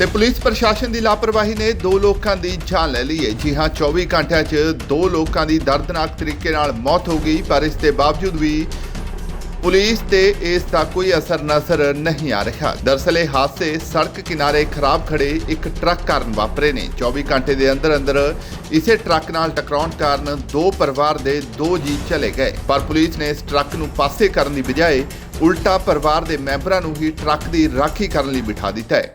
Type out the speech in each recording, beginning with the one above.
ਤੇ ਪੁਲਿਸ ਪ੍ਰਸ਼ਾਸਨ ਦੀ ਲਾਪਰਵਾਹੀ ਨੇ ਦੋ ਲੋਕਾਂ ਦੀ ਜਾਨ ਲੈ ਲਈ ਹੈ। ਜੀ ਹਾਂ 24 ਘੰਟਿਆਂ 'ਚ ਦੋ ਲੋਕਾਂ ਦੀ ਦਰਦਨਾਕ ਤਰੀਕੇ ਨਾਲ ਮੌਤ ਹੋ ਗਈ, ਪਰ ਇਸ ਦੇ ਬਾਵਜੂਦ ਵੀ ਪੁਲਿਸ ਤੇ ਇਸ ਦਾ ਕੋਈ ਅਸਰ ਨਜ਼ਰ ਨਹੀਂ ਆ ਰਿਹਾ। ਦਰਅਸਲ ਇਹ ਹਾਦਸੇ ਸੜਕ ਕਿਨਾਰੇ ਖਰਾਬ ਖੜੇ ਇੱਕ ਟਰੱਕ ਕਾਰਨ ਵਾਪਰੇ ਨੇ। 24 ਘੰਟੇ ਦੇ ਅੰਦਰ ਅੰਦਰ ਇਸੇ ਟਰੱਕ ਨਾਲ ਟਕਰਾਉਣ ਕਾਰਨ ਦੋ ਪਰਿਵਾਰ ਦੇ ਦੋ ਜੀ ਚਲੇ ਗਏ। ਪਰ ਪੁਲਿਸ ਨੇ ਇਸ ਟਰੱਕ ਨੂੰ ਪਾਸੇ ਕਰਨ ਦੀ ਬਜਾਏ ਉਲਟਾ ਪਰਿਵਾਰ ਦੇ ਮੈਂਬਰਾਂ ਨੂੰ ਹੀ ਟਰੱਕ ਦੀ ਰਾਖੀ ਕਰਨ ਲਈ ਬਿਠਾ ਦਿੱਤਾ ਹੈ।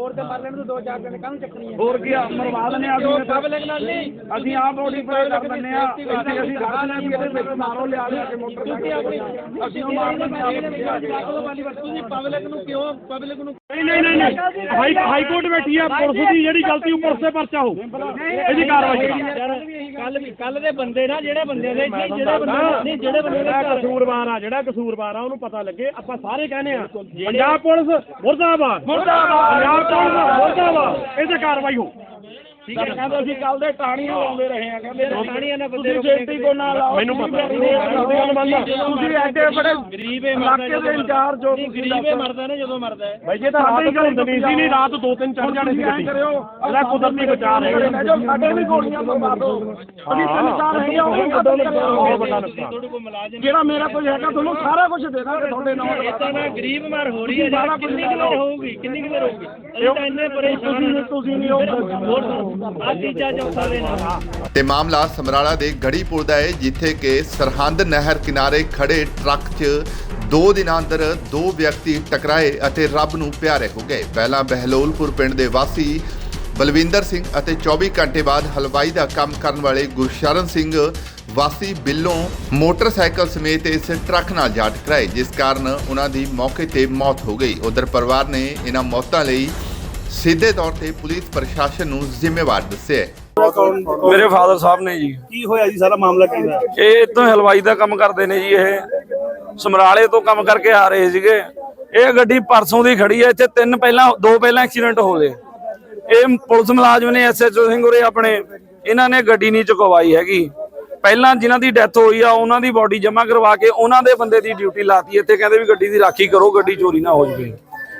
ਹੋਰ ਤੇ ਮਰ ਲੈਣ ਨੂੰ ਦੋ ਚਾਰ ਦਿਨ ਕਾਹਨੂੰ ਚੱਕਣੀ ਹੈ? ਹੋਰ ਕੀ ਆ, ਮਰਵਾ ਦਿੰਦੇ ਆ ਅਸੀਂ। ਪਬਲਿਕ ਨਾਲ ਨਹੀਂ। ਅਸੀਂ ਆਪ ਮੋਡੀਫਾਈ ਕਰ ਦਿੰਦੇ ਆ। ਇੱਥੇ ਅਸੀਂ ਰੱਖ ਆ ਵੀ ਇਹਦੇ ਵਿੱਚ ਮਾਰੋ ਲਿਆ ਲਿਆ ਕੇ ਮੋਟਰਸਾਈਕਲ ਅਸੀਂ ਉਹ ਮਾਰ ਦਿੰਦੇ ਆ। ਤੁਸੀਂ ਪਬਲਿਕ ਨੂੰ ਕਿਉਂ ਪਬਲਿਕ ਨੂੰ ਨਹੀਂ ਨਹੀਂ ਨਹੀਂ ਨਹੀਂ। ਹਾਈ ਹਾਈ ਕੋਰਟ ਬੈਠੀ ਆ ਪੁਲਿਸ ਦੀ ਜਿਹੜੀ ਗਲਤੀ ਉੱਪਰ ਸੇ ਪਰਚਾ ਹੋ ਇਹਦੀ ਕਾਰਵਾਈ ਕਰਾ ਕੱਲ ਕੱਲ ਦੇ ਬੰਦੇ ਨਾ ਜਿਹੜੇ ਬੰਦੇ ਦੇ ਜਿਹੜੇ ਬੰਦੇ ਨਹੀਂ ਜਿਹੜੇ ਬੰਦੇ ਜਿਹੜਾ ਕਸੂਰਵਾਰ ਆ ਜਿਹੜਾ ਕਸੂਰਵਾਰ ਆ ਉਹਨੂੰ ਪਤਾ ਲੱਗੇ। ਆਪਾਂ ਸਾਰੇ ਕਹਿੰਦੇ ਆ ਪੰਜਾਬ ਪੁਲਿਸ ਮੁਰਦਾਬਾਦ। ਮੁਰਦਾਬਾਦ। ਪੰਜਾਬ ਇਹਦੇ ਕਾਰਵਾਈ ਹੋ। ਠੀਕ ਹੈ ਕਹਿੰਦੇ ਅਸੀਂ ਕੱਲ ਦੇ ਟਾਣੀਆਂ ਲਾਉਂਦੇ ਰਹੇ ਆ ਕਹਿੰਦੇ ਟਾਣੀਆਂ ਨਾਲ ਬੰਦੇ ਸੇਫਟੀ ਕੋ ਨਾ ਲਾਓ ਮੈਨੂੰ ਪਤਾ। ਤੁਸੀਂ ਐਡੇ ਬੜੇ ਗਰੀਬੇ ਇਲਾਕੇ ਦੇ ਇੰਚਾਰਜ ਹੋ ਤੁਸੀਂ ਗਰੀਬੇ ਮਰਦਾ ਨਾ ਜਦੋਂ ਮਰਦਾ ਹੈ। ਭਾਈ ਜੇ ਤਾਂ ਰਾਤ ਨੂੰ ਨਹੀਂ ਸੀ ਨਹੀਂ ਰਾਤ ਦੋ ਤਿੰਨ ਚੜ ਜਾਣੇ ਸੀ ਗੱਡੀ ਇਹਦਾ ਕੁਦਰਤੀ ਬਚਾਅ ਹੈ। ਸਾਡੇ ਵੀ ਗੋਲੀਆਂ ਮਾਰ ਦੋ ਅਸੀਂ ਤਿੰਨ ਚਾਰ ਹੈਗੇ ਉਹ ਕੋਲ ਜਿਹੜਾ ਮੇਰਾ ਕੋਈ ਹੈਗਾ ਤੁਹਾਨੂੰ ਸਾਰਾ ਕੁਝ ਦੇ ਦਾਂਗੇ ਤੁਹਾਡੇ ਨਾਲ। ਇਹ ਤਾਂ ਨਾ ਗਰੀਬ ਮਾਰ ਹੋ ਰਹੀ ਹੈ ਜੀ। ਕੁਝ ਕਿੰਨੀ ਕੁ ਦੇਰ ਹੋਊਗੀ ਕਿੰਨੀ ਕੁ ਦੇਰ ਹੋਊਗੀ? ਅਸੀਂ ਤਾਂ ਇੰਨੇ ਪਰੇਸ਼ਾਨ ਤੁਸੀਂ ਤੁਸੀਂ ਨਹੀਂ ਹੋ ਆ ਤੀਜਾ ਚੌਥਾ ਦਿਨ ਆ ਤੇ ਮਾਮਲਾ ਸਮਰਾਲਾ ਦੇ ਗੜੀ ਦਾ ਹੈ, ਜਿੱਥੇ ਕਿ ਸਰਹੰਦ ਨਹਿਰ ਕਿਨਾਰੇ ਖੜੇ ਟਰੱਕ 'ਚ ਦੋ ਦਿਨਾਂ ਅੰਦਰ ਦੋ ਵਿਅਕਤੀ ਟਕਰਾਏ ਅਤੇ ਰੱਬ ਨੂੰ ਪਿਆਰੇ ਹੋ ਗਏ। ਪਹਿਲਾਂ ਬਹਿਲੋਲਪੁਰ ਪਿੰਡ ਦੇ ਵਾਸੀ ਬਲਵਿੰਦਰ ਸਿੰਘ ਅਤੇ 24 ਘੰਟੇ ਬਾਅਦ ਹਲਵਾਈ ਦਾ ਕੰਮ ਕਰਨ ਵਾਲੇ ਗੁਰਸ਼ਰਨ ਸਿੰਘ ਵਾਸੀ ਬਿੱਲੋਂ ਮੋਟਰਸਾਈਕਲ ਸਮੇਤ ਇਸ ਟਰੱਕ ਨਾਲ ਜਾ ਟਕਰਾਏ, ਜਿਸ ਕਾਰਨ ਉਹਨਾਂ ਦੀ ਮੌਕੇ ਤੇ ਮੌਤ ਹੋ ਗਈ। ਉਧਰ ਪਰਿਵਾਰ ਨੇ ਇਹਨਾਂ ਮੌਤਾਂ ਲਈ ਸਿੱਧੇ ਤੌਰ ਤੇ ਪੁਲਿਸ ਪ੍ਰਸ਼ਾਸਨ ਨੂੰ ਜ਼ਿੰਮੇਵਾਰ ਦੱਸਿਆ ਹੈ। ਮੇਰੇ ਫਾਦਰ ਸਾਹਿਬ ਨੇ ਜੀ। ਕੀ ਹੋਇਆ ਜੀ? ਸਾਰਾ ਮਾਮਲਾ ਕੀ ਹੋਇਆ? ਇਹ ਇੱਥੋਂ ਹਲਵਾਈ ਦਾ ਕੰਮ ਕਰਦੇ ਨੇ ਜੀ ਇਹ। ਸਮਰਾਲੇ ਤੋਂ ਕੰਮ ਕਰਕੇ ਆ ਰਹੇ ਸੀਗੇ। ਇਹ ਗੱਡੀ ਪਰਸੋਂ ਦੀ ਖੜੀ ਹੈ। ਇੱਥੇ ਤਿੰਨ ਪਹਿਲਾਂ ਦੋ ਪਹਿਲਾਂ ਐਕਸੀਡੈਂਟ ਹੋ ਗਏ। ਇਹ ਪੁਲਿਸ ਮੁਲਾਜ਼ਮ ਨੇ ਐਸਐਚਓ ਸਿੰਘ ਉਰੇ ਆਪਣੇ ਇਹਨਾਂ ਨੇ ਗੱਡੀ ਨਹੀਂ ਚੁਕਵਾਈ ਹੈਗੀ। ਪਹਿਲਾਂ ਜਿਨ੍ਹਾਂ ਦੀ ਡੈਥ ਹੋਈ ਆ ਉਹਨਾਂ ਦੀ ਬਾਡੀ ਜਮ੍ਹਾਂ ਕਰਵਾ ਕੇ ਉਹਨਾਂ ਦੇ ਬੰਦੇ ਦੀ ਡਿਊਟੀ ਲਾਤੀ। ਇੱਥੇ ਕਹਿੰਦੇ ਵੀ ਗੱਡੀ ਦੀ ਰਾਖੀ ਕਰੋ ਗੱਡੀ ਚੋਰੀ ਨਾ ਹੋ ਜਾਵੇ।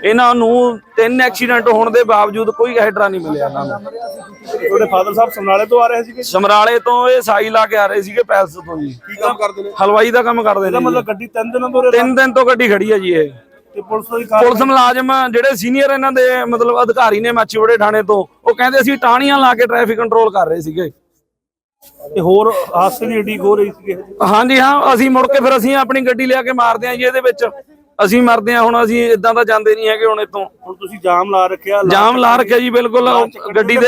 ਇਹਨਾਂ ਨੂੰ ਤਿੰਨ ਐਕਸੀਡੈਂਟ ਹੋਣ ਦੇ ਬਾਵਜੂਦ ਕੋਈ ਹੈਡਰਾ ਨਹੀਂ ਮਿਲਿਆ ਇਹਨਾਂ ਨੂੰ। ਤੁਹਾਡੇ ਫਾਦਰ ਸਾਹਿਬ ਸਮਨਾਲੇ ਤੋਂ ਆ ਰਹੇ ਸੀਗੇ? ਸਮਰਾਲੇ ਤੋਂ ਇਹ ਸਾਈ ਲਾ ਕੇ ਆ ਰਹੇ ਸੀਗੇ ਪੈਲਸ ਤੋਂ ਜੀ। ਕੀ ਕੰਮ ਕਰਦੇ ਨੇ? ਹਲਵਾਈ ਦਾ ਕੰਮ ਕਰਦੇ ਨੇ। ਮਤਲਬ ਗੱਡੀ ਤਿੰਨ ਦਿਨਾਂ ਤੋਂ ਤਿੰਨ ਦਿਨ ਤੋਂ ਗੱਡੀ ਖੜੀ ਹੈ ਜੀ ਇਹ। ਤੇ ਪੁਲਿਸ ਦੀ ਕਾਰ ਪੁਲਿਸ ਮੁਲਾਜ਼ਮ ਜਿਹੜੇ ਸੀਨੀਅਰ ਇਹਨਾਂ ਦੇ ਮਤਲਬ ਅਧਿਕਾਰੀ ਨੇ ਮਾਚੀਵਾੜੇ ਥਾਣੇ ਤੋਂ ਉਹ ਕਹਿੰਦੇ ਅਸੀਂ ਟਾਹਣੀਆਂ ਲਾ ਕੇ ਟ੍ਰੈਫਿਕ ਕੰਟਰੋਲ ਕਰ ਰਹੇ ਸੀਗੇ। ਤੇ ਹੋਰ ਹਾਦਸੇ ਦੀ ਡੀਕ ਹੋ ਰਹੀ ਸੀਗੇ? ਹਾਂਜੀ ਹਾਂ ਅਸੀਂ ਮੁੜ ਕੇ ਫਿਰ ਅਸੀਂ ਆਪਣੀ ਗੱਡੀ ਲਿਆ ਕੇ ਮਾਰਦੇ ਹਾਂ ਜੀ ਇਹਦੇ ਵਿੱਚ। ਅਸੀਂ ਮਰਦੇ ਹਾਂ ਹੁਣ ਅਸੀਂ ਇਦਾਂ ਤਾਂ ਜਾਂਦੇ ਨਹੀਂ ਹੈਗੇ ਹੁਣ ਇੱਥੋਂ। ਹੁਣ ਤੁਸੀਂ ਜਾਮ ਲਾ ਰੱਖਿਆ ਜਾਮ ਲਾ ਰੱਖਿਆ ਜੀ ਬਿਲਕੁਲ। ਗੱਡੀ ਦੇ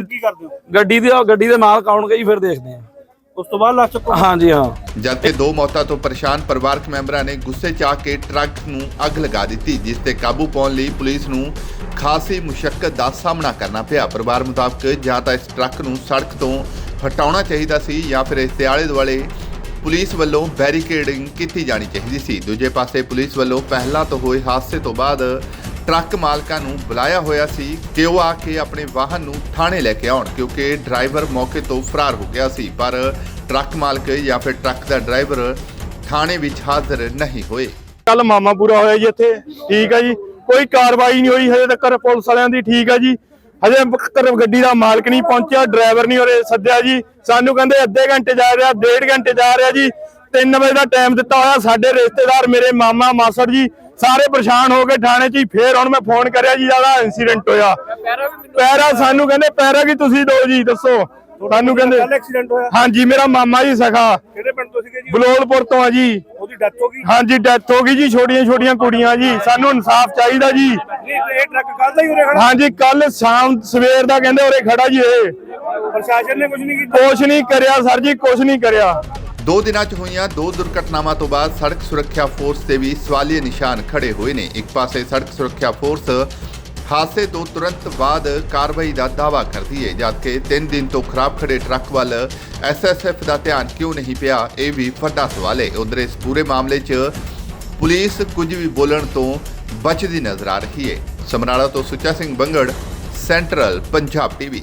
ਕੀ ਕਰਦੇ ਹੋ? ਗੱਡੀ ਦੇ ਗੱਡੀ ਦੇ ਮਾਲਕ ਆਉਣਗੇ ਜੀ ਫਿਰ ਦੇਖਦੇ ਹਾਂ। ਉਸ ਤੋਂ ਬਾਅਦ ਲਾ ਚੱਕੋ। ਹਾਂਜੀ ਹਾਂ। ਜਦਕਿ ਦੋ ਮੌਤਾਂ ਤੋਂ ਪਰੇਸ਼ਾਨ ਪਰਿਵਾਰਕ ਮੈਂਬਰਾਂ ਨੇ ਗੁੱਸੇ 'ਚ ਆ ਕੇ ਟਰੱਕ ਨੂੰ ਅੱਗ ਲਗਾ ਦਿੱਤੀ ਜਿਸ ਤੇ ਕਾਬੂ ਪਾਉਣ ਲਈ ਪੁਲਿਸ ਨੂੰ ਖਾਸੀ ਮੁਸ਼ਕਲ ਦਾ ਸਾਹਮਣਾ ਕਰਨਾ ਪਿਆ। ਪਰਿਵਾਰ ਮੁਤਾਬਕ ਜਾਂ ਤਾਂ ਇਸ ਟਰੱਕ ਨੂੰ ਸੜਕ ਤੋਂ ਹਟਾਉਣਾ ਚਾਹੀਦਾ ਸੀ ਜਾਂ ਫਿਰ ਇਸ ਦੇ ਆਲੇ ਦੁਆਲੇ ਪੁਲਿਸ ਵੱਲੋਂ ਬੈਰੀਕੇਡਿੰਗ ਕੀਤੀ ਜਾਣੀ ਚਾਹੀਦੀ ਸੀ। ਦੂਜੇ ਪਾਸੇ ਪੁਲਿਸ ਵੱਲੋਂ ਪਹਿਲਾਂ ਤੋਂ ਹੋਏ ਹਾਦਸੇ ਤੋਂ ਬਾਅਦ ਟਰੱਕ ਮਾਲਕਾਂ ਨੂੰ ਬੁਲਾਇਆ ਹੋਇਆ ਸੀ ਕਿ ਉਹ ਆ ਕੇ ਆਪਣੇ ਵਾਹਨ ਨੂੰ ਥਾਣੇ ਲੈ ਕੇ ਆਉਣ, ਕਿਉਂਕਿ ਡਰਾਈਵਰ ਮੌਕੇ ਤੋਂ ਫਰਾਰ ਹੋ ਗਿਆ ਸੀ। ਪਰ ਟਰੱਕ ਮਾਲਕ ਜਾਂ ਫਿਰ ਟਰੱਕ ਦਾ ਡਰਾਈਵਰ ਥਾਣੇ ਵਿੱਚ ਹਾਜ਼ਰ ਨਹੀਂ ਹੋਏ। ਕੱਲ ਮਾਮਾ ਪੂਰਾ ਹੋਇਆ ਜੀ ਇੱਥੇ, ਠੀਕ ਆ ਜੀ। ਕੋਈ ਕਾਰਵਾਈ ਨਹੀਂ ਹੋਈ, ਹਜੇ ਤੱਕ ਪੁਲਿਸ ਵਾਲਿਆਂ ਦੀ ਠੀਕ ਆ ਜੀ। ਹਜੇ ਤੱਕ ਗੱਡੀ ਦਾ ਮਾਲਕ ਨਹੀਂ ਪਹੁੰਚਿਆ ਡਰਾਈਵਰ ਨਹੀਂ ਉਰੇ ਸੱਦਿਆ ਜੀ। ਸਾਨੂੰ ਕਹਿੰਦੇ ਅੱਧੇ ਘੰਟੇ ਜਾ ਰਿਹਾ ਡੇਢ ਘੰਟੇ ਜਾ ਰਿਹਾ ਜੀ। 3 ਵਜੇ ਦਾ ਟਾਈਮ ਦਿੱਤਾ ਹੋਇਆ ਸਾਡੇ ਰਿਸ਼ਤੇਦਾਰ ਮੇਰੇ ਮਾਮਾ ਮਾਸੜ ਜੀ ਸਾਰੇ ਪਰੇਸ਼ਾਨ ਹੋ ਕੇ ਥਾਣੇ 'ਚ ਹੀ। ਫੇਰ ਹੁਣ ਮੈਂ ਫੋਨ ਕਰਿਆ ਜੀ ਜ਼ਿਆਦਾ ਇਨਸੀਡੈਂਟ ਹੋਇਆ। ਪੈਰਾ ਸਾਨੂੰ ਕਹਿੰਦੇ ਪੈਰਾ ਕੀ ਤੁਸੀਂ ਦਿਓ ਜੀ ਦੱਸੋ। ਸਾਨੂੰ ਕਹਿੰਦੇ ਹਾਂਜੀ ਮੇਰਾ ਮਾਮਾ ਜੀ ਸਖਾ। ਕਿਹੜੇ ਪਿੰਡ ਤੋਂ ਸੀਗੇ ਜੀ? ਬਲੋਲਪੁਰ ਤੋਂ ਆ ਜੀ। ਡੈਥ ਹੋ ਗਈ? ਹਾਂਜੀ ਡੈਥ ਹੋ ਗਈ ਜੀ ਛੋਟੀਆਂ ਛੋਟੀਆਂ ਕੁੜੀਆਂ ਜੀ। ਸਾਨੂੰ ਇਨਸਾਫ ਚਾਹੀਦਾ ਜੀ। ਨਹੀਂ ਇਹ ਟਰੱਕ ਕੱਲ ਦਾ ਹੀ ਉਰੇ ਖੜਾ? ਹਾਂਜੀ ਕੱਲ ਸ਼ਾਮ ਸਵੇਰ ਦਾ ਕਹਿੰਦੇ ਉਰੇ ਖੜਾ ਜੀ ਇਹ। ਪ੍ਰਸ਼ਾਸਨ ਨੇ ਕੁਝ ਨਹੀਂ ਕੀਤਾ? ਕੁਛ ਨਹੀਂ ਕਰਿਆ ਸਰ ਜੀ ਕੁਛ ਨਹੀਂ ਕਰਿਆ। ਦੋ ਦਿਨਾਂ 'ਚ ਹੋਈਆਂ ਦੋ ਦੁਰਘਟਨਾਵਾਂ ਤੋਂ ਬਾਅਦ ਸੜਕ ਸੁਰੱਖਿਆ ਫੋਰਸ ਤੇ ਵੀ ਸਵਾਲੀਆ ਨਿਸ਼ਾਨ ਖੜੇ ਹੋਏ ਨੇ। ਇੱਕ ਪਾਸੇ ਸੜਕ ਸੁਰੱਖਿਆ ਫੋਰਸ ਹਾਦਸੇ ਤੋਂ ਤੁਰੰਤ ਬਾਅਦ ਕਾਰਵਾਈ ਦਾ ਦਾਅਵਾ ਕਰਦੀ ਹੈ ਜਦਕਿ 3 ਦਿਨ ਤੋਂ ਖਰਾਬ ਖੜੇ ਟਰੱਕ ਵੱਲ ਐਸਐਸਐਫ ਦਾ ਧਿਆਨ ਕਿਉਂ ਨਹੀਂ ਪਿਆ, ਇਹ ਵੀ ਵੱਡਾ ਸਵਾਲ ਹੈ ਉਧਰ ਇਸ ਪੂਰੇ ਮਾਮਲੇ 'ਚ ਪੁਲਿਸ ਕੁਝ ਵੀ ਬੋਲਣ ਤੋਂ ਬਚਦੀ ਨਜ਼ਰ ਆ ਰਹੀ ਹੈ ਸਮਰਾਲਾ ਤੋਂ ਸੁੱਚਾ ਸਿੰਘ ਬੰਗੜ, ਸੈਂਟਰਲ ਪੰਜਾਬ ਟੀਵੀ